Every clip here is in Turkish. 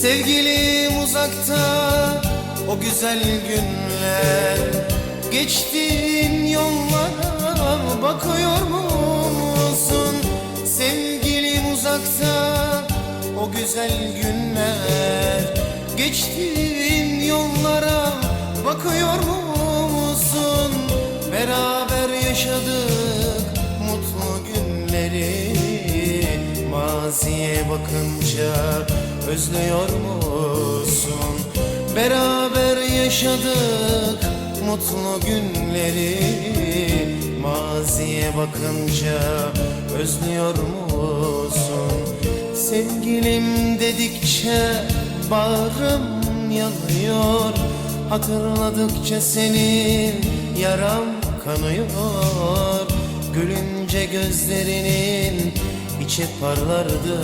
Sevgilim uzakta o güzel günler Geçtiğin yollara bakıyor musun? Sevgilim uzakta o güzel günler Geçtiğin yollara bakıyor musun? Beraber yaşadık Maziye bakınca özlüyor musun? Beraber yaşadık mutlu günleri Maziye bakınca özlüyor musun? Sevgilim dedikçe bağrım yanıyor Hatırladıkça senin yaram kanıyor Gülünce gözlerinin içi parlardı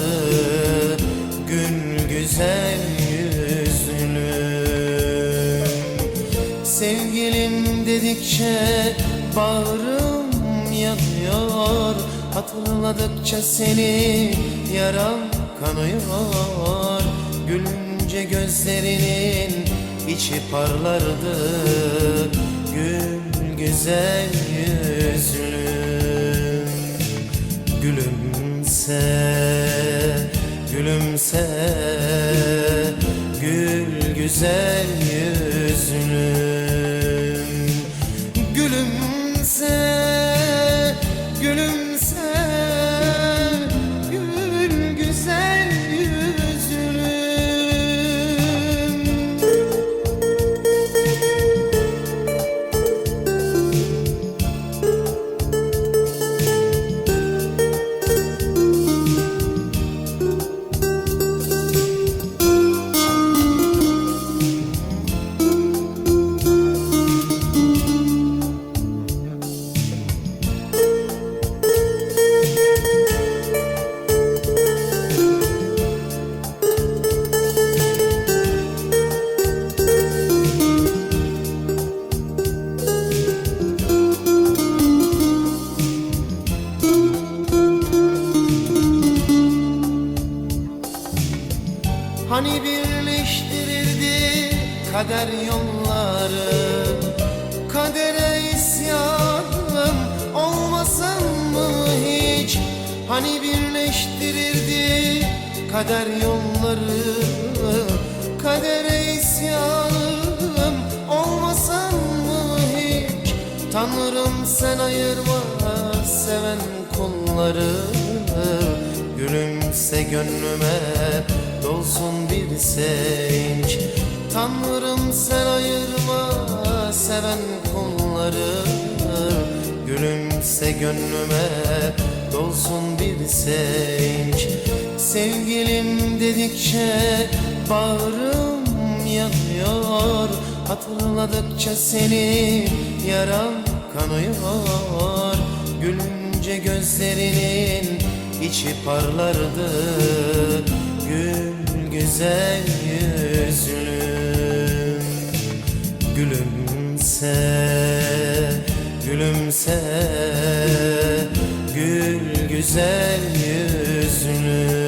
Gül güzel yüzlüm Sevgilim dedikçe bağrım yanıyor Hatırladıkça seni yaram kanıyor. Gülünce gözlerinin içi parlardı Gül güzel yüzlüm Gülümse, gülümse. Gül güzel yüzlüm Hani birleştirirdi kader yolları? Kadere isyanım olmasın mı hiç? Hani birleştirirdi kader yolları? Kadere isyanım olmasın mı hiç? Tanrım sen ayırma seven kulları Gülümse gönlüme dolsun bir sevinç. Tanrım sen ayırma seven kulları. Gülümse gönlüme dolsun bir sevinç. Sevgilim dedikçe bağrım yanıyor. Hatırladıkça seni yaram kanıyor. Gülünce gözlerinin içi parlardı. Gül güzel yüzlüm Gülümse, gülümse. Gül güzel yüzlüm